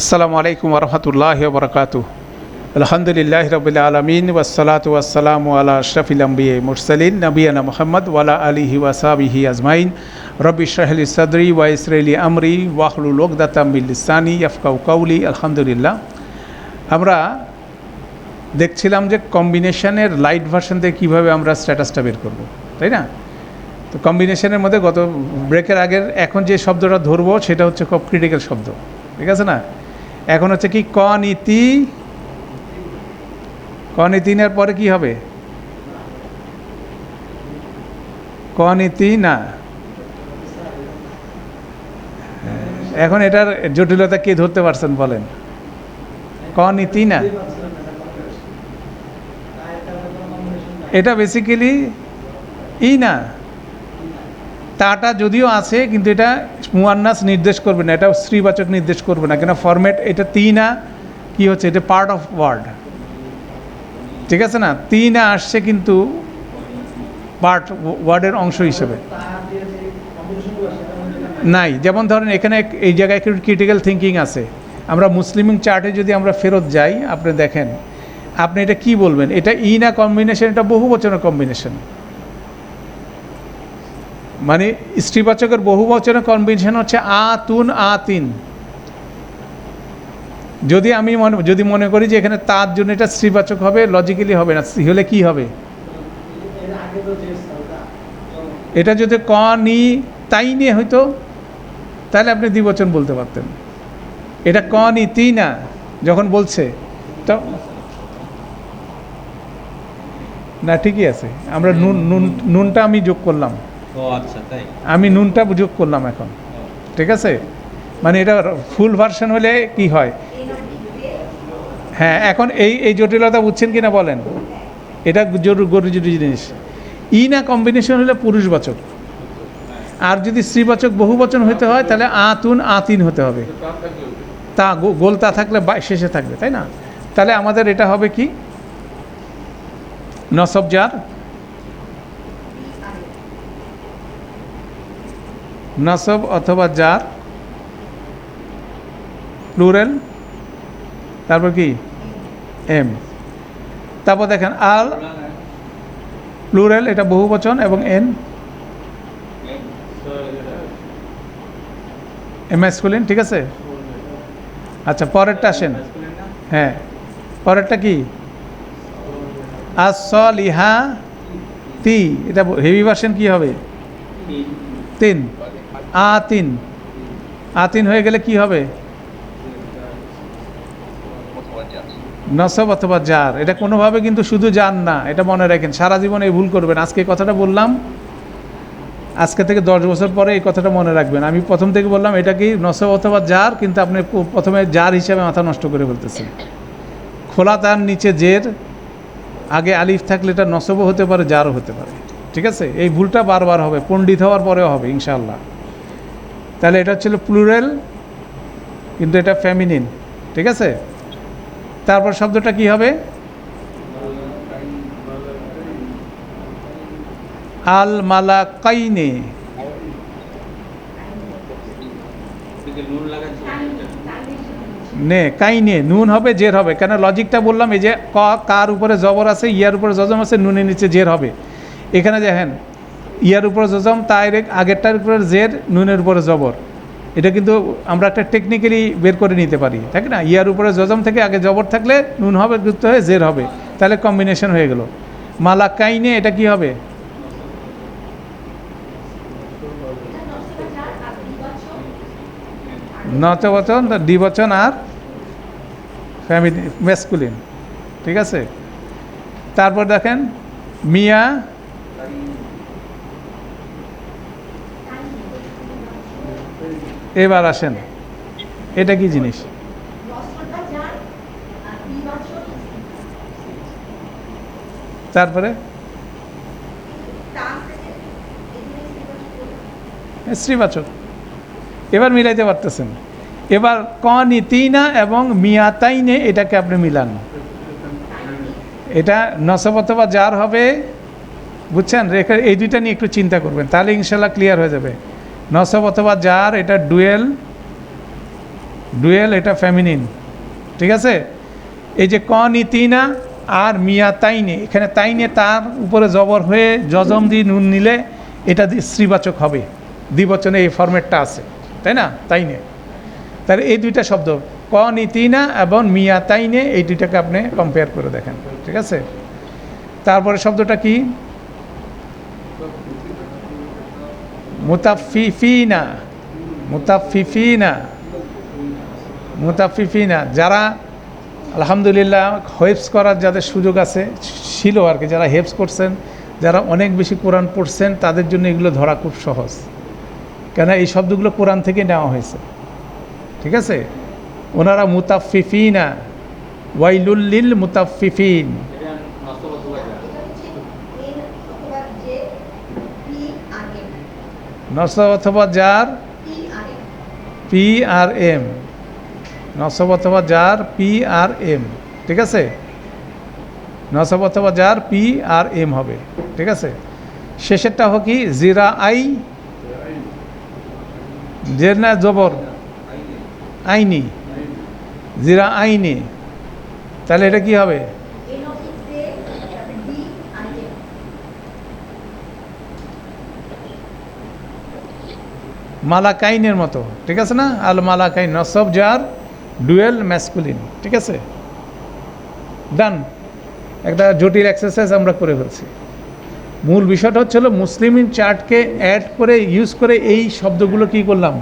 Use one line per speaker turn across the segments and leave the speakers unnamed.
আসসালামু আলাইকুম রহমতুল্লাহ বরকাত আলহামদুলিল্লাহ রবিল আলমিন ওসালাত ওয়াসালাম আলা আশরফিল আম্বিয়ে মুরসালিন নবিয়ানা মোহাম্মদ ওয়ালা আলিহি ওয়াসাবিহি আজমাইন। রবি শাহলি সদরি ওয়াইসরাইলি আমরি ওয়াহলুল ওকদাতামিলিসানি ইয়াফকাউ কাউলি আলহামদুলিল্লাহ। আমরা দেখছিলাম যে কম্বিনেশনের লাইট ভার্সন দিয়ে কীভাবে আমরা স্ট্যাটাসটা বের করব, তাই না? তো কম্বিনেশনের মধ্যে গত ব্রেকের আগের এখন যে শব্দটা ধরবো সেটা হচ্ছে খুব ক্রিটিক্যাল শব্দ, ঠিক আছে না? এখন হচ্ছে কি ক নীতি? ক নীতিনের পরে কি হবে? ক নীতি না। এখন এটার জটিলতা কে ধরতে পারছেন বলেন? ক নীতি না। এটা বেসিক্যালি ই না। তাটা যদিও আছে, কিন্তু এটা মুয়ান্নাস নির্দেশ করবে না, এটা স্ত্রীবাচক নির্দেশ করবে না, কেন ফরম্যাট এটা তিনা, কি হচ্ছে, এটা পার্ট অফ ওয়ার্ড ঠিক আছে না? তিনা আসছে কিন্তু পার্ট ওয়ার্ডের অংশ হিসেবে। নাই, যেমন ধরেন এখানে এই জায়গায় একটু ক্রিটিক্যাল থিঙ্কিং আছে। আমরা মুসলিমিং চার্টে যদি আমরা ফেরত যাই, আপনি দেখেন, আপনি এটা কি বলবেন? এটা ই না কম্বিনেশন এটা বহু বচনের কম্বিনেশন মানে স্ত্রীবাচকের বহু বচনের কম্বিনেশন হচ্ছে আ তুন, আ তিন। যদি আমি মনে, যদি মনে করি যে এখানে তার জন্য এটা স্ত্রীবাচক হবে লজিক্যালি হবে না, হলে কি হবে? এটা যদি ক, নি, তাই নিয়ে হয়তো, তাহলে আপনি দ্বিবচন বলতে পারতেন। এটা ক, নি, তি না, যখন বলছে, তো না, ঠিকই আছে। আমরা নুন নুন, নুনটা আমি যোগ করলাম। আমি নুনটা যোগ করলাম এখন। ঠিক আছে? মানে এটা ফুল ভার্সন হলে কি হয়? হ্যাঁ এখন এই এই জটিলতা বুঝছেন কি না বলেন? এটা জরুরি জরুরি জিনিস। ই না কম্বিনেশন হলে পুরুষ পুরুষবাচক। আর যদি স্ত্রীবাচক বহুবচন হতে হয়, তাহলে আতুন আতিন হতে হবে। তা গোল তা থাকলে বা- শেষে থাকবে, তাই না? তাহলে আমাদের এটা হবে কি? নসব নসব অথবা জার প্লুরাল? তারপর কি? এম। তারপর দেখেন, আল প্লুরাল, এটা বহুবচন এবং এন? এমএসকুলিন ঠিক আছে? আচ্ছা পরেরটা আসেন। হ্যাঁ পরেরটা কি? আসলিহা তি এটা হেভি ভার্সন কি হবে? তিন। আ তিন আ তিন হয়ে গেলে কি হবে? নসব অথবা জার। এটা কোনোভাবে কিন্তু শুধু জান না, এটা মনে রাখেন। সারা জীবন এই ভুল করবেন। আজকে কথাটা বললাম, আজকে থেকে দশ বছর পরে এই কথাটা মনে রাখবেন। আমি প্রথম থেকে বললাম, এটা কি নসব অথবা জার? কিন্তু আপনি প্রথমে জার হিসাবে মাথা নষ্ট করে ফেলতেছেন। খোলা তার নিচে জের। আগে আলিফ থাকলে এটা নসবও হতে পারে, জারও হতে পারে। ঠিক আছে? এই ভুলটা বারবার হবে, পণ্ডিত হওয়ার পরেও হবে, ইনশাআল্লাহ। তাহলে এটা ছিল প্লুরাল কিন্তু এটা ফ্যামিনিন ঠিক আছে? তারপর শব্দটা কি হবে? আল মালা কাইনে নে, কাইনে, নুন হবে, জের হবে। কেন? লজিকটা বললাম, এই যে ক, কার উপরে জবর আছে, ইয়ার উপরে জজম আছে, নুনের নিচে জের হবে। এখানে দেখেন ইয়ার উপরে জজম তার আগেরটার উপরে জের, নুনের উপরে জবর। এটা কিন্তু আমরা একটা টেকনিক্যালি বের করে নিতে পারি, তাই না? ইয়ার উপরে জজম থেকে আগে জবর থাকলে নুন হবে যুক্ত হয়ে জের হবে। তাহলে কম্বিনেশন হয়ে গেল। মালা কাইনে এটা কি হবে? নচবচন দ্বিবচন আর ফ্যামিলি মেসকুলিন ঠিক আছে? তারপর দেখেন, মিয়া এবার আসেন। এটা কি জিনিস? তারপরে? স্ত্রীবাচক। এবার মিলাইতে পারতেছেন। এবার কনিতিনা এবং মিয়াতাইনে এটাকে আপনি মিলান। এটা নসব অথবা যার হবে, বুঝছেন? রেখে এই দুইটা নিয়ে একটু চিন্তা করবেন, তাহলে ইনশাল্লাহ ক্লিয়ার হয়ে যাবে। নসব অথবা যার, এটা ডুয়েল ডুয়েল এটা ফ্যামিনিন ঠিক আছে? এই যে ক কনিতিনা আর মিয়া তাইনে এখানে তাইনে তার উপরে জবর হয়ে জজম দিয়ে নুন নিলে এটা স্ত্রীবাচক হবে, দ্বিবচনে এই ফরম্যাটটা আছে, তাই না? তাইনে তাহলে এই দুইটা শব্দ, ক কনিতিনা এবং মিয়া তাইনে এই দুইটাকে আপনি কম্পেয়ার করে দেখেন, ঠিক আছে? তারপরে শব্দটা কি? মুতাফিফিনা মুতাফিফিনা মুতাফিফিনা। যারা আলহামদুলিল্লাহ হেফস করার যাদের সুযোগ আছে, ছিল আর কি, যারা হেফস করছেন, যারা অনেক বেশি কোরআন পড়ছেন, তাদের জন্য এগুলো ধরা খুব সহজ। কেন এই শব্দগুলো কোরআন থেকে নেওয়া হয়েছে। ঠিক আছে? ওনারা মুতাফিফিনা ওয়াইলুল্লিল মুতাফিফিন
এটা নষ্ট বস্তু বাজা
এটা হচ্ছে এন অথবা জে পি আর এম
নসব অথবা যার?
পি আর এম।
নসব অথবা যার, পি আর এম। ঠিক আছে? নসব অথবা যার, পি আর এম হবে। ঠিক আছে? শেষেরটা হোক কি? জিরা আই জের না জবর। আইনি। জিরা আইনি তাহলে এটা কি হবে
এন হচ্ছে জে তারপরে ডি আর এম
মালাকাইনের মতো, ঠিক আছে না? আল মালাকাইন নসব যার ডুয়েল ম্যাসকুলিন, ঠিক আছে? ডান একটা জটিল এক্সারসাইজ আমরা করে ফেলছি। মূল বিষয়টা হচ্ছিল মুসলিম চার্টকে অ্যাড করে ইউজ করে এই শব্দগুলো কি করলাম?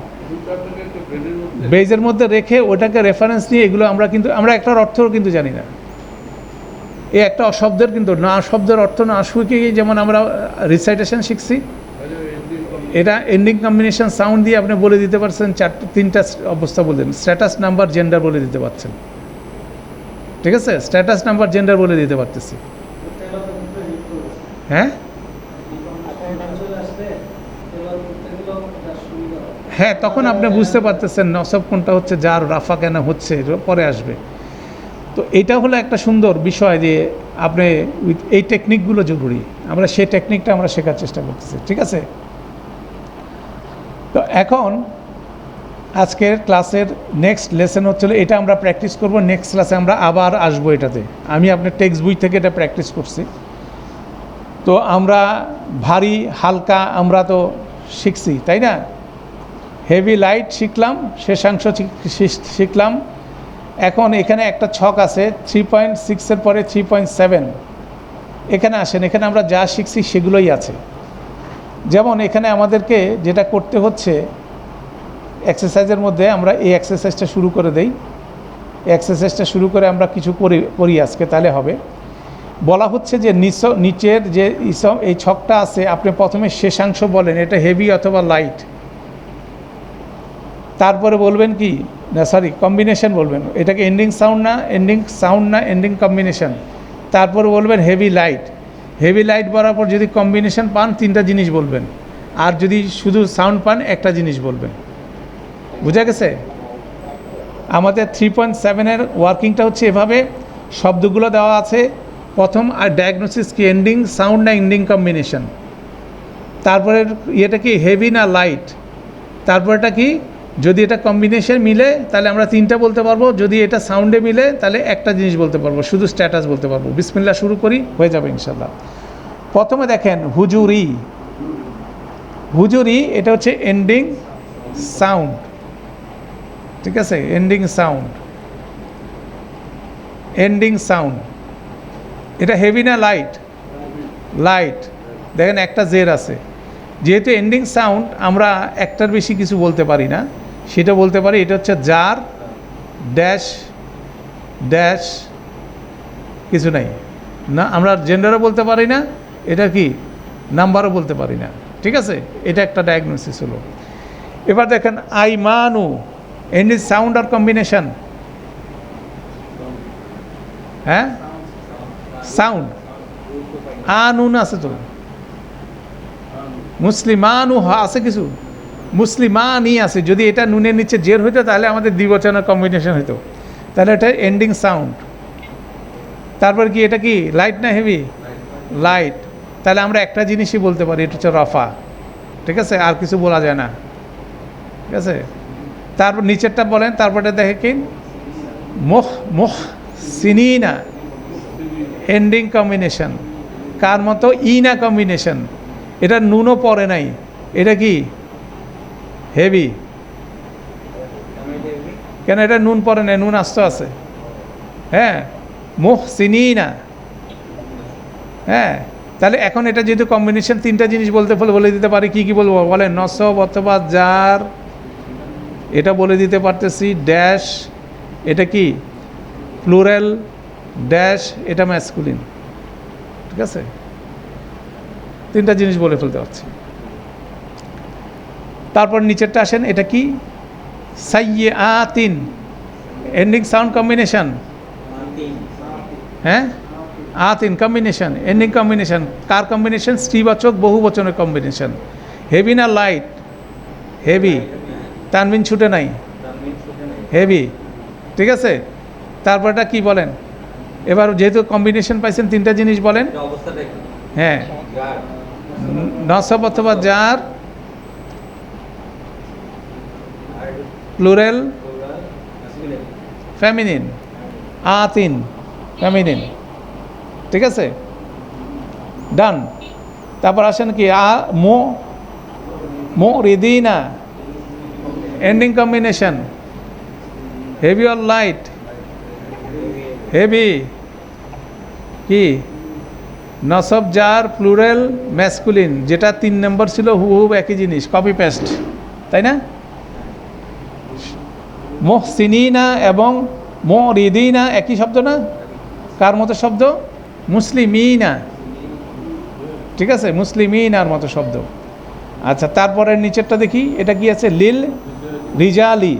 বেজের মধ্যে রেখে ওটাকে রেফারেন্স নিয়ে এগুলো আমরা কিন্তু, আমরা একটার অর্থও কিন্তু জানি না। এই একটা অশব্দের কিন্তু না শব্দের অর্থ না শুকে যেমন আমরা রিসাইটেশন শিখছি এটা এন্ডিং কম্বিনেশন সাউন্ড দিয়ে আপনি বলে দিতে পারছেন চারটে তিনটা অবস্থা বললেন স্ট্যাটাস নাম্বার জেন্ডার বলে দিতে পারছেন। ঠিক আছে? স্ট্যাটাস নাম্বার জেন্ডার বলে দিতে পারতেছি। হ্যাঁ? হ্যাঁ তখন আপনি বুঝতে পারতেছেন নসব কোনটা হচ্ছে, যার রাফা কেন হচ্ছে পরে আসবে। তো এটা হলো একটা সুন্দর বিষয় যে আপনি এই টেকনিকগুলো জরুরি। আমরা সেই টেকনিকটা আমরা শেখার চেষ্টা করতেছি। ঠিক আছে? তো এখন আজকের ক্লাসের নেক্সট লেসন হচ্ছিল এটা আমরা প্র্যাকটিস করব নেক্সট ক্লাসে আমরা আবার আসব এটাতে। আমি আপনার টেক্সট বই থেকে এটা প্র্যাকটিস করছি। তো আমরা ভারী, হালকা, আমরা তো শিখছি, তাই না? হেভি লাইট শিখলাম, শেষাংশ শিখ- শিখ- শিখলাম। এখন এখানে একটা ছক আছে থ্রি পয়েন্ট সিক্সের পরে থ্রি পয়েন্ট সেভেন এখানে আসেন, এখানে আমরা যা শিখছি সেগুলোই আছে। যেমন এখানে আমাদেরকে যেটা করতে হচ্ছে এক্সারসাইজের মধ্যে আমরা এই এক্সারসাইজটা শুরু করে দেই। এক্সারসাইজটা শুরু করে আমরা কিছু করি করি আজকে, তাহলে হবে। বলা হচ্ছে যে নিচ, নিচের যে ইসম, এই ছকটা আছে, আপনি প্রথমে শেষাংশ বলেন, এটা হেভি অথবা লাইট তারপরে বলবেন কি? না সরি কম্বিনেশন বলবেন। এটাকে এন্ডিং সাউন্ড না এন্ডিং সাউন্ড না এন্ডিং কম্বিনেশন তারপরে বলবেন হেভি লাইট হেভি লাইট বরাবর যদি কম্বিনেশন পান, তিনটা জিনিস বলবেন। আর যদি শুধু সাউন্ড পান, একটা জিনিস বলবেন। বুঝা গেছে? আমাদের থ্রি পয়েন্ট সেভেনের ওয়ার্কিংটা হচ্ছে এভাবে। শব্দগুলো দেওয়া আছে। প্রথম, আর ডায়াগনোসিস কি? এন্ডিং সাউন্ড না এন্ডিং কম্বিনেশন তারপরে ইয়েটা কি? হেভি না লাইট তারপরেটা কি? যদি এটা কম্বিনেশন মিলে, তাহলে আমরা তিনটা বলতে পারব। যদি এটা সাউন্ডে মিলে, তাহলে একটা জিনিস বলতে পারব। শুধু স্ট্যাটাস বলতে পারব। বিসমিল্লা শুরু করি, হয়ে যাবে ইনশাল্লাহ প্রথমে দেখেন, হুজুরি। হুজুরি, এটা হচ্ছে এন্ডিং সাউন্ড ঠিক আছে? এন্ডিং সাউন্ড এন্ডিং সাউন্ড এটা হেভি না লাইট লাইট দেখেন, একটা জের আছে। যেহেতু এন্ডিং সাউন্ড আমরা একটার বেশি কিছু বলতে পারি না। সেটা বলতে পারি, এটা হচ্ছে জার ড্যাশ ড্যাশ কিছু নাই। না, আমরা জেন্ডারও বলতে পারি না, এটা কি? নাম্বারও বলতে পারি না। ঠিক আছে? এটা একটা ডায়াগনোসিস হলো। এবার দেখেন আই মানু এন্ডিং সাউন্ড আর কম্বিনেশন হ্যাঁ? সাউন্ড আনুন আছে তো। মুসলিমানু হ- আছে কিছু? মুসলিমানই আছে। যদি এটা নুনের নিচে জের হইতো, তাহলে আমাদের দ্বিবচনের কম্বিনেশন হইতো। তাহলে এটা এন্ডিং সাউন্ড তারপর কি, এটা কি লাইট না হেভি লাইট তাহলে আমরা একটা জিনিসই বলতে পারি, এটা হচ্ছে রফা। ঠিক আছে? আর কিছু বলা যায় না। ঠিক আছে? তারপর নিচেরটা বলেন তারপরে দেখে কি মুখ মুখ সিনি সিনিনা। এন্ডিং কম্বিনেশন কার মতো? ইনা কম্বিনেশন এটা নুনও পড়ে নাই। এটা কি? হেভি কেন এটা নুন পড়ে নাই নুন আস্ত আছে। হ্যাঁ মোহ সিনিনা হ্যাঁ তাহলে এখন এটা যেহেতু কম্বিনেশন তিনটা জিনিস বলতে বলে বলে দিতে পারি, কি কি বলব? বলেন, নসব অথবা জার। এটা বলে দিতে পারতেছি ড্যাশ এটা কি? প্লুরাল ড্যাশ এটা ম্যাসকুলিন ঠিক আছে? তিনটা জিনিস বলে ফেলতে পারছি। তারপর নিচেরটা আসেন এটা কি? সাইয়ে আ তিন এন্ডিং সাউন্ড কম্বিনেশান হ্যাঁ? আ তিন কম্বিনেশন এন্ডিং কম্বিনেশন কার কম্বিনেশন স্ত্রীবাচক বহু বচনের কম্বিনেশন হেভি না লাইট হেভি তানবিন ছুটে নাই? হেভি ঠিক আছে? তারপরটা কি বলেন? এবার যেহেতু কম্বিনেশন পাইছেন তিনটা জিনিস বলেন। হ্যাঁ। নসব অথবা যার প্লুরাল ফ্যামিনিন আতিন ফ্যামিনিন ঠিক আছে? ডান তারপর আসেন কি? আ, মো মো রিদিনা ending combination heavy or light heavy কি নসব জার প্লুরাল ম্যাসকুলিন যেটা তিন নম্বর ছিল হুবহুব একই জিনিস কপি পেস্ট তাই না? মোহসিনিনা এবং মো রিদিনা একই শব্দ না? কার মতো শব্দ? মুসলিমিনা। ঠিক আছে? মুসলিমিনার মতো শব্দ। আচ্ছা তারপরে নিচেরটা দেখি। এটা কি আছে? লিল রিজালি।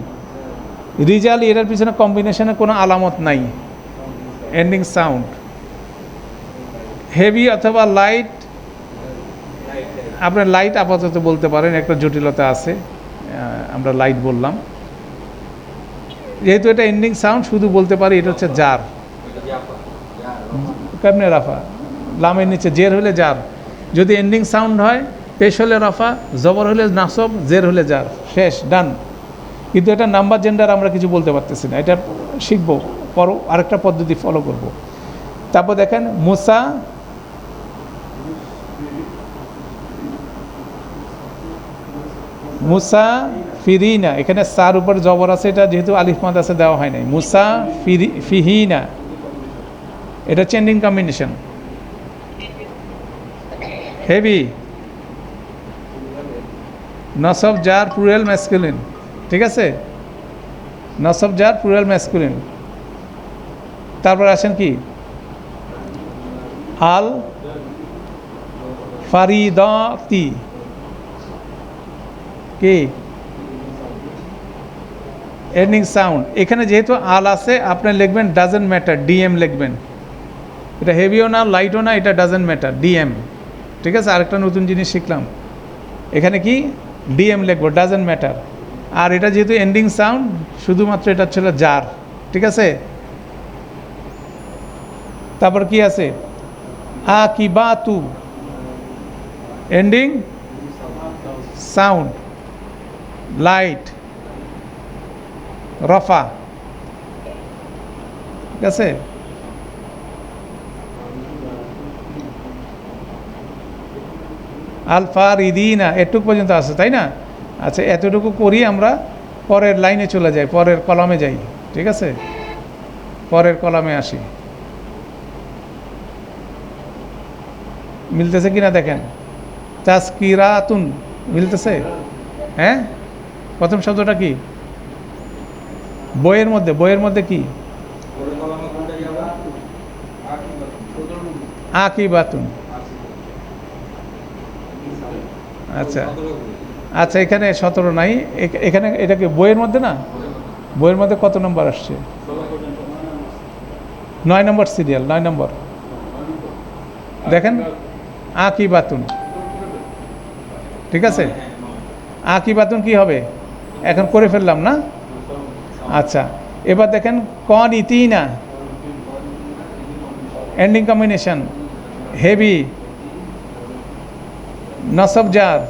রিজালি, এটার পিছনে কম্বিনেশনে কোনো আলামত নাই। এন্ডিং সাউন্ড হেভি অথবা লাইট আপনার লাইট আপাতত বলতে পারেন, একটা জটিলতা আছে। আমরা লাইট বললাম। যেহেতু এটা এন্ডিং সাউন্ড শুধু বলতে পারি এটা হচ্ছে
জার
কেমনে রাফা? লামের নিচে জের হলে জার যদি এন্ডিং সাউন্ড হয়, পেশ হলে রাফা, জবর হলে নাসব, জের হলে জার শেষ ডান কিন্তু এটা নাম্বার জেন্ডার আমরা কিছু বলতে পারতেছি না। এটা শিখব, পর আরেকটা পদ্ধতি ফলো করব। তারপর দেখেন, মুসা মুসা ফিরিনা এখানে সার উপর জবর আছে, এটা যেহেতু আলিফ মাদ আছে দেওয়া হয় নাই। মুসা ফিহিনা এটা চেন্ডিং কম্বিনেশন হেভি নসব জার প্লুরাল ম্যাসকুলিন ঠিক আছে? নসব জার প্লুরাল ম্যাসকুলিন তারপর আসেন কি? আল ফারিদাতি। কি? Ending sound. এখানে যেহেতু আল আছে, আপনি লিখবেন ডাজেন্ট ম্যাটার ডিএম লিখবেন। এটা হেভিও না লাইটও না, এটা ডাজেন্ট ম্যাটার ডিএম ঠিক আছে? আরেকটা নতুন জিনিস শিখলাম। এখানে কি? ডিএম লিখব ডাজেন্ট ম্যাটার আর এটা যেহেতু এন্ডিং সাউন্ড শুধুমাত্র এটা ছিল জার ঠিক আছে? তারপর কি আছে? আ কি বা তু এন্ডিং সাউন্ড লাইট রফা। ঠিক আছে আলফা রিদিনা এটুকু পর্যন্ত আছে, তাই না? আচ্ছা এতটুকু করি আমরা, পরের লাইনে চলে যাই, পরের কলমে যাই, ঠিক আছে? পরের কলমে আসি। মিলতেছে কিনা দেখেন? তাস্কিরাতুন, মিলতেছে? হ্যাঁ? প্রথম শব্দটা কি? বইয়ের মধ্যে বইয়ের মধ্যে কি? আকি বাতুন। আচ্ছা। আচ্ছা এখানে সতেরো নাই। এখ- এখানে এটা কি বইয়ের মধ্যে না? বইয়ের মধ্যে কত নম্বর আসছে? নয় নম্বর সিরিয়াল, নয় নম্বর। দেখেন, আকি বাতুন। ঠিক আছে? আকি বাতুন কি হবে? এখন করে ফেললাম না? আচ্ছা এবার দেখেন, কন ইতিনা এন্ডিং কম্বিনেশন হেভি নসব জার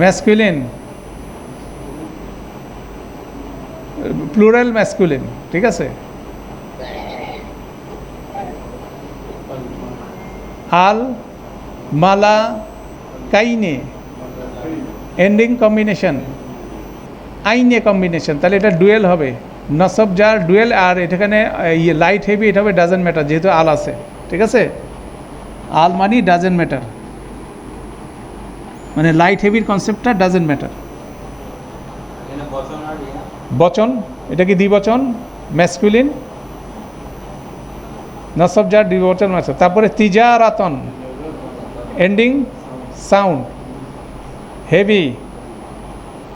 ম্যাসকুলিন প্লুরাল ম্যাসকুলিন ঠিক আছে? আল মালা, কাইনে। এন্ডিং কম্বিনেশন আইনে কম্বিনেশন তাহলে এটা ডুয়েল হবে। নসব যার ডুয়েল আর এখানে ইয়ে লাইট হেভি এটা হবে ডাজেন্ট ম্যাটার যেহেতু আল আছে, ঠিক আছে? আল মানি ডাজেন্ট ম্যাটার মানে লাইট হেভির কনসেপ্টটা ডাজেন্ট ম্যাটার
বচন,
এটা কি দ্বিবচন? ম্যাসকুলিন নসব যার দ্বিবচন ম্যাচ তারপরে তিজারাতন। এন্ডিং সাউন্ড হেভি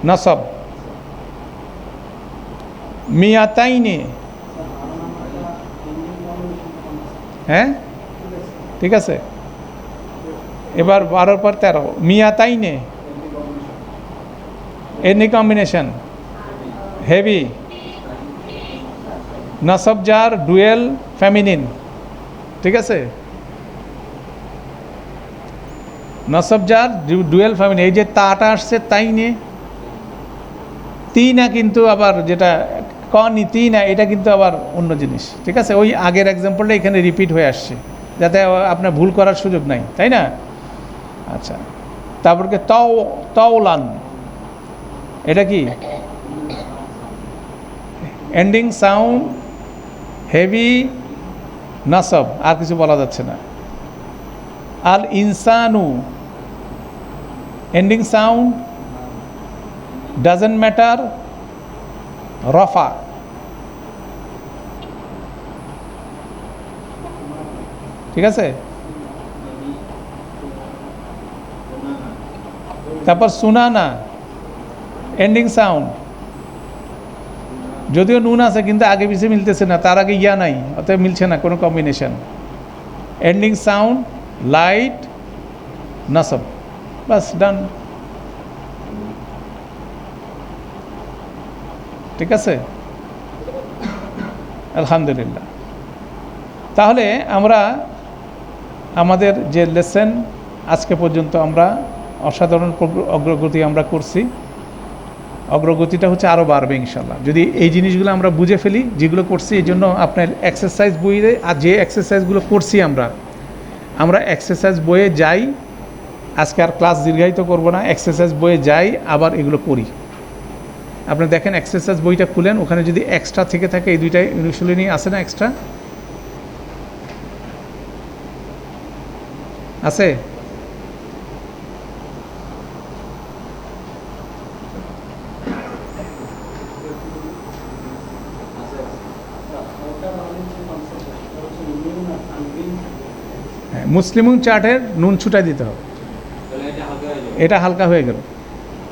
নসব। মিয়াতাইনে। হ্যাঁ? ঠিক আছে। এবার বারোর পর তেরো। মিয়াতাইনে। Any combination. হেভি। নাসবজার ডুয়েল ফ্যামিনিন। ঠিক আছে? নাসবজার ডুয়েল ফ্যামিলি, এই যে তাটা আসছে তাই নিয়ে। নে তিনা কিন্তু আবার যেটা ক কনি তিনা, এটা কিন্তু আবার অন্য জিনিস, ঠিক আছে? ওই আগের এক্সাম্পলটা এখানে রিপিট হয়ে আসছে, যাতে আপনার ভুল করার সুযোগ নাই, তাই না? আচ্ছা তারপরকে তও, তাওলান, এটা কি? এন্ডিং সাউন্ড হেভি নাসব, আর কিছু বলা যাচ্ছে না। আল ইনসানু এন্ডিং সাউন্ড ডাজেন্ট ম্যাটার রফা ঠিক আছে তারপর সুনানা এন্ডিং সাউন্ড যদিও নুন আছে কিন্তু আগে পিছিয়ে মিলতেছে না তার আগে ইয়া নাই অতএব মিলছে না কোনো কম্বিনেশন এন্ডিং সাউন্ড লাইট নাসব বাস ডান ঠিক আছে? আলহামদুলিল্লাহ। তাহলে আমরা আমাদের যে লেসেন আজকে পর্যন্ত আমরা অসাধারণ অগ্রগতি আমরা করছি। অগ্রগতিটা হচ্ছে আরও বাড়বে ইনশাল্লাহ যদি এই জিনিসগুলো আমরা বুঝে ফেলি, যেগুলো করছি এই জন্য আপনার এক্সারসাইজ বইয়ে, আর যে এক্সারসাইজগুলো করছি আমরা আমরা এক্সারসাইজ বয়ে যাই, আজকে আর ক্লাস দীর্ঘায়িত করব না এক্সারসাইজ বয়ে যাই, আবার এগুলো করি আপনি দেখেন এক্সারসাইজ বইটা খুলেন, ওখানে যদি এক্সট্রা থেকে থাকে, এই দুইটাই ইউনিশলি আছে না এক্সট্রা আছে? মুসলিমুন চার্টের নুন ছুটা দিতে হবে।
এটা হালকা হয়ে
গেল।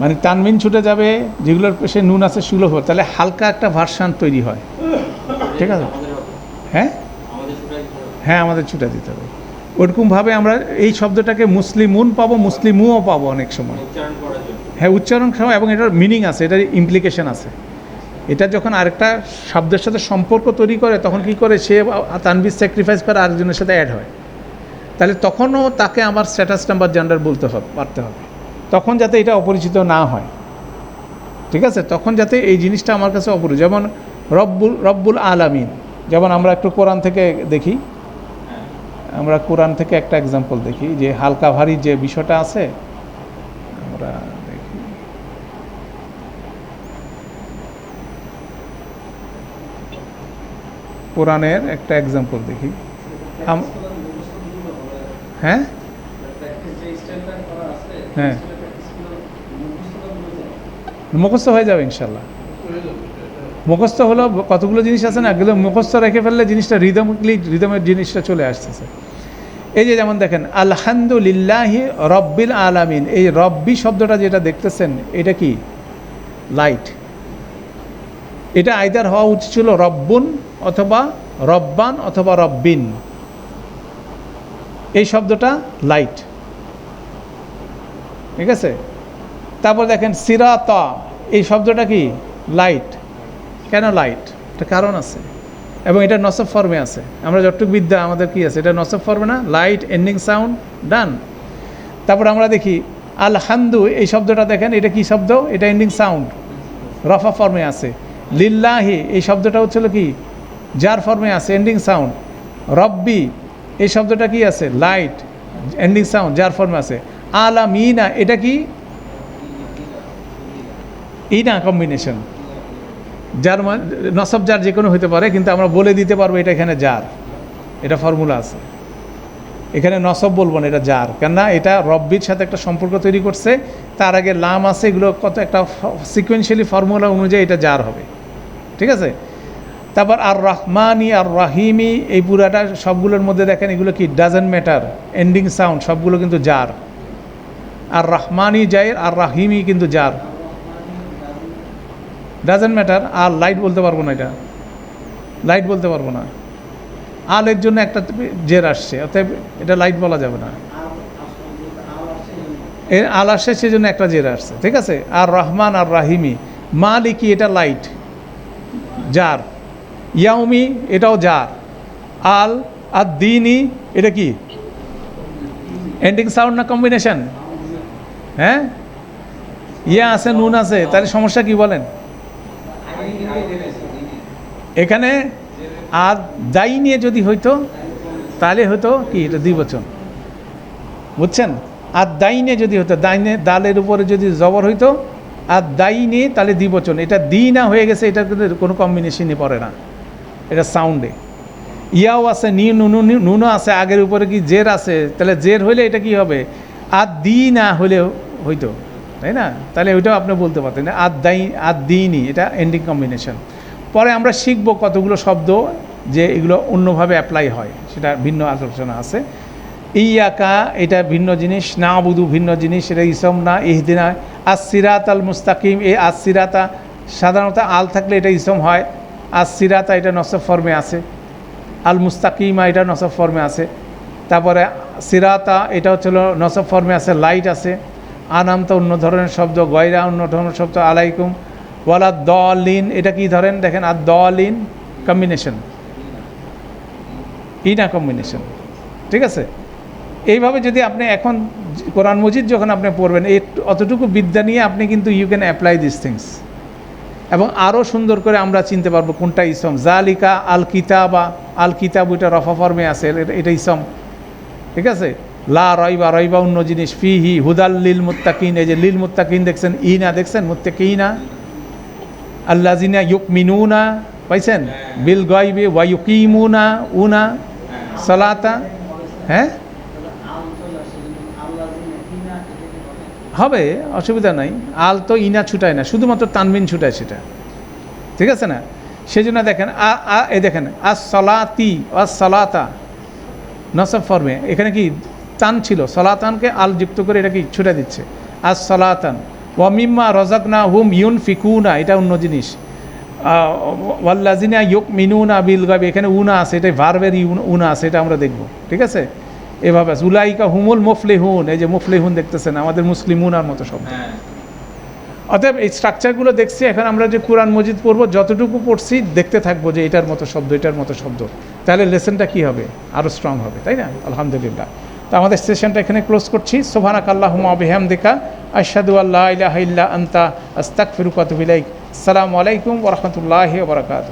মানে তানমিন ছুটে যাবে, যেগুলোর পেশে নুন আছে হবে। তাহলে হালকা একটা ভার্সান তৈরি হয়। ঠিক আছে। হ্যাঁ। হ্যাঁ আমাদের ছুটা দিতে হবে। ওরকমভাবে আমরা এই শব্দটাকে মুসলিমুন পাবো, মুসলিমুও পাবো অনেক সময়। হ্যাঁ উচ্চারণ সময় এবং এটার মিনিং আছে, এটার ইমপ্লিকেশন আছে। এটা যখন আরেকটা শব্দের সাথে সম্পর্ক তৈরি করে, তখন কি করে সে তানবির স্যাক্রিফাইস করে আরেকজনের সাথে অ্যাড হয়? তাহলে তখনও তাকে আমার স্ট্যাটাস নাম্বার জেন্ডার বলতে হবে পারতে হবে। তখন যাতে এটা অপরিচিত না হয়। ঠিক আছে? তখন যাতে এই জিনিসটা আমার কাছে অপরিচিত। যেমন রব্বুল রব্বুল আলামিন। যেমন আমরা একটু কোরআন থেকে দেখি। আমরা কোরআন থেকে একটা এক্সাম্পল দেখি, যে হালকা ভারী যে বিষয়টা আছে, আমরা দেখি। কোরআনের একটা এক্সাম্পল দেখি। হ্যাঁ? হ্যাঁ। মুখস্থ হয়ে যাবে ইনশাল্লাহ মুখস্থ হলো কতগুলো জিনিস আছে না এগুলো মুখস্থ রেখে ফেললে জিনিসটা রিদমলি রিদমের জিনিসটা চলে আসতেছে। এই যে যেমন দেখেন, আলহামদুলিল্লাহি রব্বিল আলামিন, এই রব্বি শব্দটা যেটা দেখতেছেন, এটা কি? লাইট এটা আইদার হওয়া উচিত ছিল রব্বুন অথবা রব্বান অথবা রব্বিন। এই শব্দটা লাইট ঠিক আছে? তারপর দেখেন সিরাতা এই শব্দটা কি? লাইট কেন লাইট একটা কারণ আছে। এবং এটা নসব ফর্মে আছে। আমরা বিদ্যা, আমাদের কি আছে? এটা নসব ফর্মে না? লাইট এন্ডিং সাউন্ড ডান তারপর আমরা দেখি আল হামদু এই শব্দটা দেখেন, এটা কি শব্দ? এটা এন্ডিং সাউন্ড রফা ফর্মে আছে। লিল্লাহি এই শব্দটা হচ্ছিল কি? যার ফর্মে আছে এন্ডিং সাউন্ড রব্বি এই শব্দটা কি আছে? লাইট এন্ডিং সাউন্ড যার ফর্মে আছে। আলা মিনা এটা কি? ইনা কম্বিনেশন যার নসব যার যে কোনো হতে পারে, কিন্তু আমরা বলে দিতে পারব এটা এখানে যার। এটা ফর্মুলা আছে। এখানে নসব বলব না, এটা যার। কেননা এটা রব্বির সাথে একটা সম্পর্ক তৈরি করছে। তার আগে লাম আছে, এগুলো কত একটা সিকোয়েন্সিয়ালি ফর্মুলা অনুযায়ী এটা যার হবে। ঠিক আছে? তারপর আর রহমানি আর রাহিমি এই পুরাটা সবগুলোর মধ্যে দেখেন এগুলো কি? ডাজেন্ট ম্যাটার এন্ডিং সাউন্ড সবগুলো কিন্তু যার আর রহমানি জায়ের আর রাহিমি কিন্তু যার ডাজেন্ট ম্যাটার আর লাইট বলতে পারব না এটা। লাইট বলতে পারব না। আলের জন্য একটা জের আসছে। অতএব এটা লাইট বলা যাবে না। এর আল আসছে সেই জন্য একটা জের আসছে। ঠিক আছে? আর রহমান আর রাহিমি মালিকি এটা লাইট যার ইয়াউমি, এটাও যার। আল আর দিনই এটা কি? এন্ডিং সাউন্ড না কম্বিনেশন হ্যাঁ? ইয়া আছে, নুন আছে, তাহলে সমস্যা কি বলেন? এখানে আর দায়ী নিয়ে যদি হইতো, তাহলে হতো কি? এটা দ্বিবচন বুঝছেন? আর দাইনে যদি হতো দাইনে দালের উপরে যদি জবর হইতো, আর দাইনে তাহলে দ্বিবচন এটা দি না হয়ে গেছে এটা কোনো কম্বিনেশনই পড়ে না। এটা সাউন্ডে ইয়াও আছে, নি নুনু নুনও আছে, আগের উপরে কি জের আছে? তাহলে জের হইলে এটা কি হবে? আর দি না হলে হইতো, তাই না? তাহলে ওইটাও আপনি বলতে পারতেন। আর দাই আর দিইনি এটা এন্ডিং কম্বিনেশন পরে আমরা শিখব কতগুলো শব্দ যে এগুলো অন্যভাবে অ্যাপ্লাই হয়। সেটা ভিন্ন আলোচনা আছে। ইয়াকা, এটা ভিন্ন জিনিস। না বুধু ভিন্ন জিনিস। এটা ইসম না ইহদিনা। আসিরাত আল মুস্তাকিম এই আসিরাতা সাধারণত আল থাকলে এটা ইসম হয়। আসিরাতা এটা নসব ফর্মে আছে, আল মুস্তাকিমা এটা নসব ফর্মে আছে, তারপরে সিরাতা এটা হচ্ছিল নসব ফর্মে আছে, লাইট আছে আনামতা অন্য ধরনের শব্দ, গয়রা অন্য ধরনের শব্দ, আলাইকুম, ওয়ালা দ দলিন, এটা কি ধরেন? দেখেন আর দ দলিন কম্বিনেশন ইনা কম্বিনেশন ঠিক আছে? এইভাবে যদি আপনি এখন কোরআন মজিদ যখন আপনি পড়বেন এই অতটুকু বিদ্যা নিয়ে আপনি কিন্তু you can apply this things এবং আরও সুন্দর করে আমরা চিনতে পারব কোনটা ইসম। জালিকা আল কিতাবা আল কিতাব ওইটা রফা ফর্মে আছে এটা- ইসম। ঠিক আছে? লা রইবা রইবা অন্য জিনিস। ফি হি হুদাল লিল মুত্তাকিন, এই যে লিল মুত্তাকিন দেখছেন, ইনা দেখছেন, মুত্তাকিনা? আল্লাহ জিনা ইউক মিনুনা পাইছেন? বিল গয়বে ওয়া ইউকিমুনা, উনা, সালাতা। হ্যাঁ? হবে, অসুবিধা নাই। আল তো ইনা ছুটায় না, শুধুমাত্র তানবিন ছুটায় সেটা। ঠিক আছে না? সেই জন্য দেখেন, আ আ এ দেখেন আস সলাতি আস সলাতা নসব ফর্মে, এখানে কি তান ছিল? সলাতানকে আল যুক্ত করে এটা কি ছুটে দিচ্ছে? আজ সলাতান ওয়ামিম্মা রজাকনা হুম ইউন ফিকুনা এটা অন্য জিনিস। ওয়াল্লাজিনা ইউক মিনুনা বিল গাবি এখানে উনা আছে এটা ভার্বের উনা আছে, এটা আমরা দেখব। ঠিক আছে? এভাবে আছে। উলাইকা হুমুল মুফলিহুন এই যে মুফলিহুন দেখতেছেন আমাদের মুসলিমুনার মতো শব্দ
হ্যাঁ।
অতএব এই স্ট্রাকচারগুলো দেখছি এখন আমরা যে কোরআন মজিদ পড়ব যতটুকু পড়ছি দেখতে থাকব যে এটার মতো শব্দ এটার মতো শব্দ। তাহলে লেসনটা কি হবে? আরও স্ট্রং হবে তাই না? আলহামদুলিল্লাহ। তো আমাদের সেশনটা এখানে ক্লোজ করছি। সোভানাক আল্লাহুমা বিহাম দেখা আশাদু আল্লাহ ইল্লা আন্তা আস্তাক ফিরুকাত বিলাইক আসসালামু আলাইকুম ওরহমতুল্লাহ বরকাত